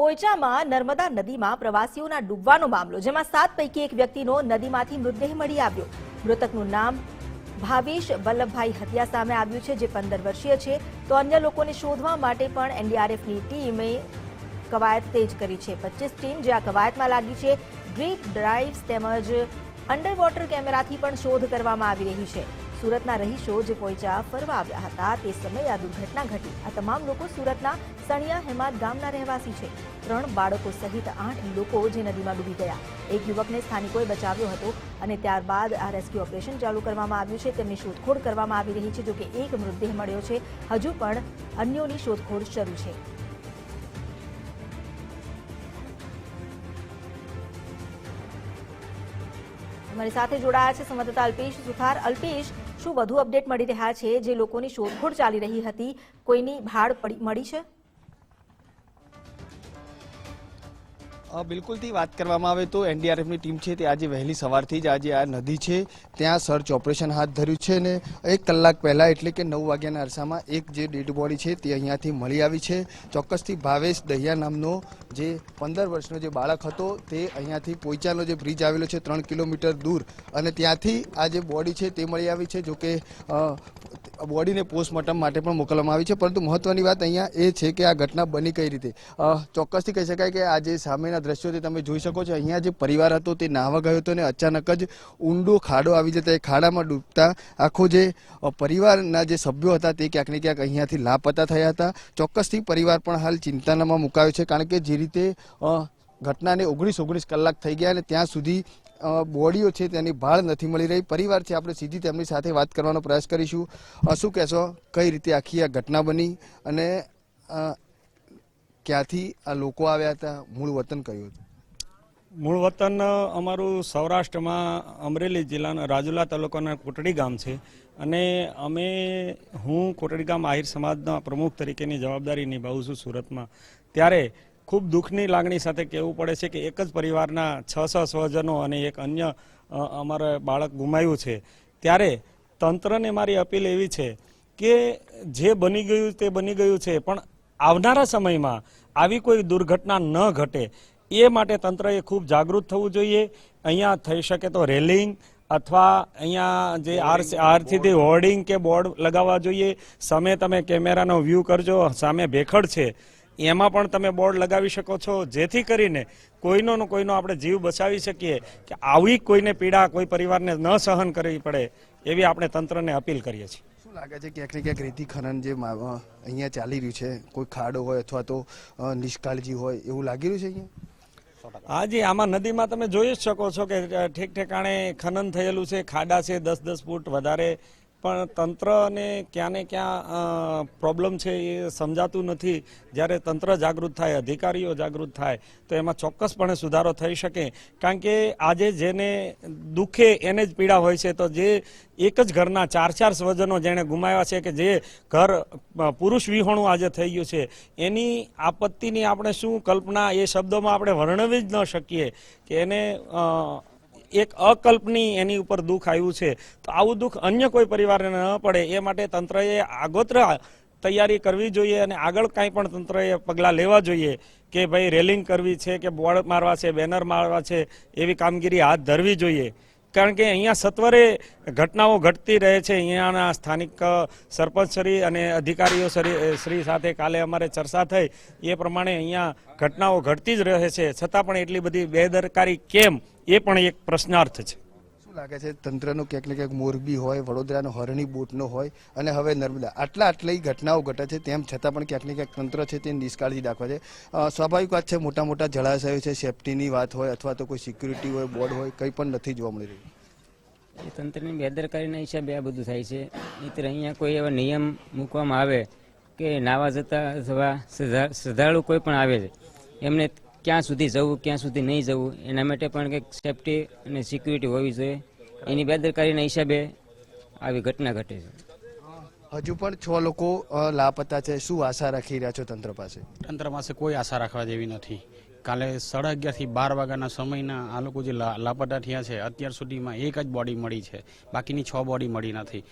પોઈચામાં નર્મદા નદીમાં પ્રવાસીઓના ડૂબવાનો મામલો, જેમાં સાત પૈકી એક વ્યક્તિનો નદીમાંથી મૃતદેહ મળી આવ્યો. મૃતકનું નામ ભાવેશ વલ્લભભાઈ હત્યા સામે આવ્યું છે, જે પંદર વર્ષીય છે. તો અન્ય લોકોને શોધવા માટે પણ એનડીઆરએફની ટીમે કવાયત તેજ કરી છે. પચીસ ટીમ જે આ કવાયતમાં લાગી છે. ડ્રીપ ડ્રાઇવ્સ તેમજ અંડરવોટર કેમેરાથી પણ શોધ કરવામાં આવી રહી છે. સુરતના રહીશો જે પોઈચા ફરવા આવ્યા હતા તે સમયે આ દુર્ઘટના ઘટી. આ તમામ લોકો સુરતના સણિયા હેમાદ ગામના રહેવાસી છે. ત્રણ બાળકો સહિત આઠ લોકો જે નદીમાં ડૂબી ગયા. એક યુવકને સ્થાનિકોએ બચાવ્યો હતો અને ત્યારબાદ આ રેસ્ક્યુ ઓપરેશન ચાલુ કરવામાં આવ્યું છે. તેમની શોધખોળ કરવામાં આવી રહી છે જોકે એક મૃતદેહ મળ્યો છે. હજુ પણ અન્યોની શોધખોળ શરૂ છે. અમારી સાથે જોડાયા છે સંવાદદાતા અલ્પેશ સુથાર. અલ્પેશ શું વધુ અપડેટ મળી રહ્યા છે? જે લોકોની શોધખોળ ચાલી રહી હતી, કોઈની ભાડ મળી છે? બિલકુલથી વાત કરવામાં આવે તો એનડીઆરએફની ટીમ છે, તે આજે વહેલી સવારથી જ આજે આ નદી છે, ત્યાં સર્ચ ઓપરેશન હાથ ધર્યું છે ને એક કલાક પહેલાં એટલે કે નવ વાગ્યાના અરસામાં એક જે ડેડ બોડી છે, તે અહીંયાથી મળી આવી છે. ચોક્કસથી ભાવેશ દહિયા નામનો જે પંદર વર્ષનો જે બાળક હતો, તે અહીંયાથી પોઈચાનો જે બ્રિજ આવેલો છે, ત્રણ કિલોમીટર દૂર. અને ત્યાંથી આ જે બોડી છે, તે મળી આવી છે, જોકે બોડીને પોસ્ટમોર્ટમ માટે પણ મોકલવામાં આવી છે. પરંતુ મહત્વની વાત અહીંયા એ છે કે આ ઘટના બની કઈ રીતે? ચોક્કસથી કહી શકાય કે આ જે સામેના દ્રશ્યો તે તમે જોઈ શકો છો. અહીંયા જે પરિવાર હતો, તે નાહવા ગયો હતો અને અચાનક જ ઊંડો ખાડો આવી જતા, એ ખાડામાં ડૂબતા આખો જે પરિવારના જે સભ્યો હતા, તે ક્યાંક ને ક્યાંક અહીંયાથી લાપતા થયા હતા. ચોક્કસથી પરિવાર પણ હાલ ચિંતાનામાં મુકાયો છે, કારણ કે જે રીતે ઘટનાને ઓગણીસ ઓગણીસ કલાક થઈ ગયા અને ત્યાં સુધી બોડીઓ છે તેની ભાળ નથી મળી રહી. પરિવાર છે આપણે સીધી તેમની સાથે વાત કરવાનો પ્રયાસ કરીશું. શું કહેશો? કઈ રીતે આખી આ ઘટના બની અને ક્યાંથી આ લોકો આવ્યા હતા? મૂળ વતન કયું હતું? મૂળ વતન અમારું સૌરાષ્ટ્રમાં અમરેલી જિલ્લાના રાજુલા તાલુકાના કોટડી ગામ છે અને અમે, હું કોટડી ગામ આહિર સમાજના પ્રમુખ તરીકેની જવાબદારી નિભાવું છું સુરતમાં. ત્યારે ખૂબ દુઃખની લાગણી સાથે કહેવું પડે છે કે એક જ પરિવારના છ છ સ્વજનો અને એક અન્ય અમારે બાળક ગુમાયું છે. ત્યારે તંત્રને મારી અપીલ એવી છે કે જે બની ગયું તે બની ગયું છે, પણ આવનારા સમયમાં આવી કોઈ દુર્ઘટના ન ઘટે. એ માટે તંત્રએ ખૂબ જાગૃત થવું જોઈએ. અહીંયા થઈ શકે તો રેલિંગ અથવા અહીંયા જે આર આરથી હોર્ડિંગ કે બોર્ડ લગાવવા જોઈએ. સામે તમે કેમેરાનો વ્યૂ કરજો, સામે ભેખડ છે. એમાં પણ તમે બોર્ડ લગાવી શકો છો જેથી કરીને કોઈનો ને કોઈનો આપણે જીવ બચાવી શકીએ કે આવી કોઈને પીડા કોઈ પરિવારને ન સહન કરવી પડે એવી આપણે તંત્રને અપીલ કરીએ છીએ. શું લાગે છે ક્યાંક ને ક્યાંક રેતી ખનન જે અહીંયા ચાલી રહ્યું છે કોઈ ખાડો હોય અથવા તો નિષ્કાળજી હોય એવું લાગી રહ્યું છે અહીંયા? હાજી આમાં નદીમાં તમે જોઈ જ શકો છો કે ઠેક ઠેકાણે ખનન થયેલું છે ખાડા છે દસ દસ ફૂટ વધારે પણ તંત્રને ક્યાં ને ક્યાં પ્રોબ્લેમ છે એ સમજાતું નથી. જ્યારે તંત્ર જાગૃત થાય, અધિકારીઓ જાગૃત થાય, તો એમાં ચોક્કસપણે સુધારો થઈ શકે. કારણ કે આજે જેને દુઃખે એને જ પીડા હોય છે. તો જે એક જ ઘરના ચાર ચાર સ્વજનો જેણે ગુમાવ્યા છે કે જે ઘર પુરુષ વિહોણું આજે થઈ ગયું છે, એની આપત્તિની આપણે શું કલ્પના એ શબ્દોમાં આપણે વર્ણવી જ ન શકીએ કે એને એક અકલ્પની એની ઉપર દુઃખ આવ્યું છે. તો આવું દુઃખ અન્ય કોઈ પરિવારને ન પડે, એ માટે તંત્રએ આગોતરા તૈયારી કરવી જોઈએ અને આગળ કાંઈ પણ તંત્રએ પગલાં લેવા જોઈએ કે ભાઈ રેલિંગ કરવી છે કે બોર્ડ મારવા છે, બેનર મારવા છે, એવી કામગીરી હાથ ધરવી જોઈએ. કારણ કે અહીંયા સત્વરે ઘટનાઓ ઘટતી રહે છે. અહીંયાના સ્થાનિક સરપંચશ્રી સરપંચ શ્રી અને અધિકારીઓ શ્રી સાથે કાલે અમારે ચર્ચા થઈ. એ પ્રમાણે અહીંયા ઘટનાઓ ઘટતી જ રહે છે. છતાં પણ એટલી બધી બેદરકારી કેમ? એ પણ એક પ્રશ્નાર્થ છે. શું લાગે છે? તંત્રનો ક્યાંક ને ક્યાંક મોરબી હોય, વડોદરાનો હરણી બોટનો હોય, અને હવે નર્મદા. આટલા આટલી ઘટનાઓ ઘટે છે, તેમ છતાં પણ ક્યાંક ને ક્યાંક તંત્ર છે તે નિષ્કાળજી દાખવે છે. સ્વાભાવિક વાત છે મોટા મોટા જળાશયો છે, સેફટીની વાત હોય, અથવા તો કોઈ સિક્યુરિટી હોય, બોર્ડ હોય, કંઈ પણ નથી જોવા મળી રહ્યું. એ તંત્રની બેદરકારીના હિસાબે આ બધું થાય છે. નહીંતર અહીંયા કોઈ એવા નિયમ મૂકવામાં આવે કે નાવા જતા અથવા શ્રદ્ધાળુ કોઈ પણ આવે છે, એમને ક્યાં સુધી જવું ક્યાં સુધી નહીં જવું એના માટે પણ કંઈક સેફટી અને સિક્યુરિટી હોવી જોઈએ. એની બેદરકારીના હિસાબે આવી ઘટના ઘટે છે. હજુ પણ છ લોકો લાપતા છે. શું આશા રાખી રહ્યા છો તંત્ર પાસે? તંત્ર પાસે કોઈ આશા રાખવા જેવી નથી. કાલે સાડા અગિયારથી બાર વાગ્યાના સમયના આ લોકો જે લા- લાપતા થયા છે અત્યાર સુધીમાં એક જ બોડી મળી છે. બાકીની છ બોડી મળી નથી.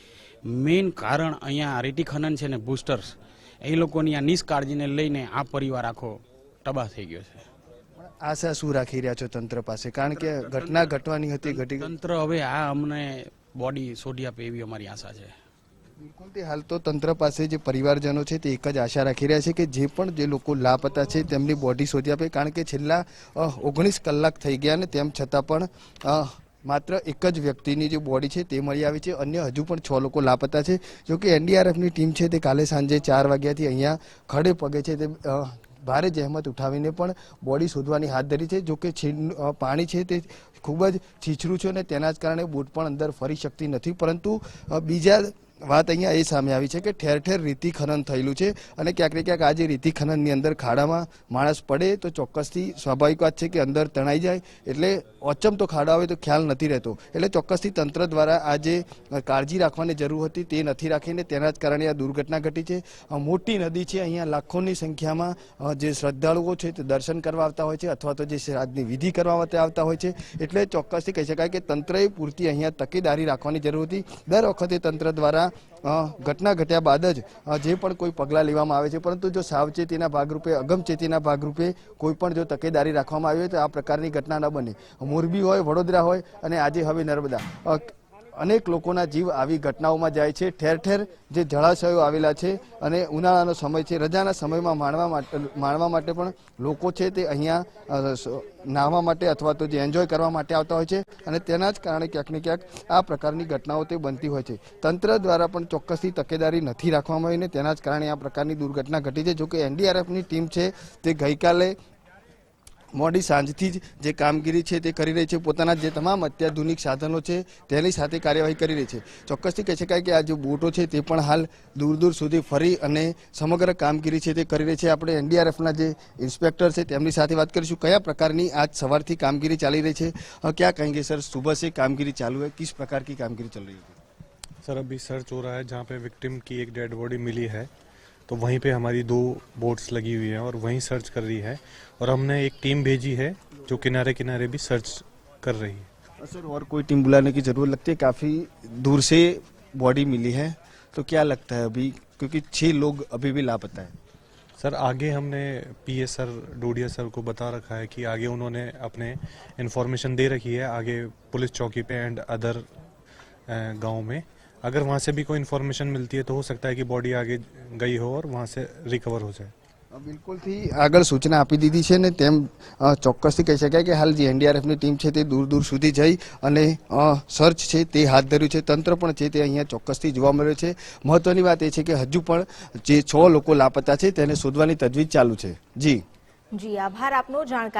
મેઇન કારણ અહીંયા રેટી ખનન છે ને બુસ્ટર્સ એ લોકોની આ નિષ્કાળજીને લઈને આ પરિવાર આખો તબાહ થઈ ગયો છે. આશા શું રાખી રહ્યા છો તંત્ર પાસે? કારણ કે ઘટના ઘટવાની હતી ઘટી તંત્ર હવે આ અમને બોડી શોધી આપે એવી અમારી આશા છે. બિલકુલ હાલ તો તંત્ર પાસે જે પરિવારજનો છે તે એક જ આશા રાખી રહ્યા છે કે જે પણ જે લોકો લાપતા છે તેમની બોડી શોધી આપે. કારણ કે છેલ્લા ઓગણીસ કલાક થઈ ગયા ને તેમ છતાં પણ માત્ર એક જ વ્યક્તિની જે બોડી છે તે મળી આવી છે. અન્ય હજુ પણ છ લોકો લાપતા છે. જોકે એનડીઆરએફની ટીમ છે તે કાલે સાંજે ચાર વાગ્યાથી અહીંયા ખડે પગે છે તે ભારે જહેમત ઉઠાવીને પણ બોડી શોધવાની હાથ ધરી છે, જો કે છીન- પાણી છે તે ખૂબ જ છીછરું છે અને તેના જ કારણે બોટ પણ અંદર ફરી શકતી નથી. પરંતુ બીજા વાત અહીંયા એ સામે આવી છે કે ઠેર ઠેર રીતિ ખનન થયેલું છે અને ક્યાંક ને ક્યાંક આજે રીતિ ખનનની અંદર ખાડામાં માણસ પડે તો ચોક્કસથી સ્વાભાવિક વાત છે કે અંદર તણાઈ જાય. એટલે ઓચમ તો ખાડા આવે તો ખ્યાલ નથી રહેતો. એટલે ચોક્કસથી તંત્ર દ્વારા આજે કાળજી રાખવાની જરૂર હતી તે નથી રાખીને તેના જ કારણે આ દુર્ઘટના ઘટી છે. મોટી નદી છે, અહીંયા લાખોની સંખ્યામાં જે શ્રદ્ધાળુઓ છે તે દર્શન કરવા આવતા હોય છે અથવા તો જે શ્રાદ્ધની વિધિ કરવા માટે આવતા હોય છે. એટલે ચોક્કસથી કહી શકાય કે તંત્રએ પૂરતી અહીંયા તકેદારી રાખવાની જરૂર હતી. દર વખતે તંત્ર દ્વારા અ, ઘટના ઘટ્યા બાદ જ જે પણ કોઈ પગલાં લેવામાં આવે છે પરંતુ જો સાવચેતીના ભાગરૂપે અગમચેતીના ભાગરૂપે કોઈ પણ જો તકેદારી રાખવામાં આવી હોય તો આ પ્રકારની ઘટના ન બને. મોરબી હોય વડોદરા હોય અને આજે હવે નર્મદા. અનેક લોકોના જીવ આવી ઘટનાઓમાં જાય છે. ઠેર ઠેર જે જળાશયો આવેલા છે અને ઉનાળાનો સમય છે. રજાના સમયમાં માણવા માટે માણવા માટે પણ લોકો છે તે અહીંયા નાહવા માટે અથવા તો જે એન્જોય કરવા માટે આવતા હોય છે અને તેના જ કારણે ક્યાંક ને ક્યાંક આ પ્રકારની ઘટનાઓ તે બનતી હોય છે. તંત્ર દ્વારા પણ ચોક્કસથી તકેદારી નથી રાખવામાં આવી ને તેના જ કારણે આ પ્રકારની દુર્ઘટના ઘટી છે. જોકે એનડીઆરએફની ટીમ છે તે ગઈકાલે મોડી સાંજથી જ જે કામગીરી છે તે કરી રહી છે પોતાના જે તમામ અત્યાધુનિક સાધનો છે તેની સાથે કાર્યવાહી કરી રહી છે ચોક્કસથી કહી શકાય કે આ જે બોટો છે તે પણ હાલ દૂર દૂર સુધી ફરી અને સમગ્ર કામગીરી છે તે કરી રહી છે આપણે એનડીઆરએફના જે ઇન્સ્પેક્ટર છે તેમની સાથે વાત કરીશું કયા પ્રકારની આજ સવારથી કામગીરી ચાલી રહી છે અ, क्या कहेंगे सर सुबह से कामगिरी चालू है किस प्रकार की कामगिरी चल रही है सर अभी सर्च हो रहा है जहाँ पे विक्टिम की एक डेड बॉडी मिली है तो वहीं पे हमारी दो बोट्स लगी हुई हैं और वहीं सर्च कर रही है। और हमने एक टीम भेजी है जो किनारे किनारे भी सर्च कर रही है। सर और कोई टीम बुलाने की ज़रूरत लगती है? काफ़ी दूर से बॉडी मिली है तो क्या लगता है अभी? क्योंकि छह लोग अभी भी लापता है। सर आगे हमने पीए सर डोडिया सर को बता रखा है कि आगे उन्होंने अपने इन्फॉर्मेशन दे रखी है आगे पुलिस चौकी पे एंड अदर गाँव में। अगर वहाँ से भी कोई इन्फॉर्मेशन मिलती है तो हो सकता है कि बॉडी आगे गई हो और वहाँ से रिकवर हो जाए બિલકુલથી આગળ સૂચના આપી દીધી છે ને તેમ અ, ચોક્કસથી કહી શકાય કે હાલ જે એનડીઆરએફની ટીમ છે તે દૂર દૂર સુધી જઈ અને અ, સર્ચ છે તે હાથ ધર્યું છે તંત્ર પણ છે તે અહીંયા ચોક્કસથી જોવા મળે છે મહત્વની વાત એ છે કે હજુ પણ જે છ લોકો લાપતા છે તેને શોધવાની તજવીજ ચાલુ છે જી જી આભાર આપનો જાણકારી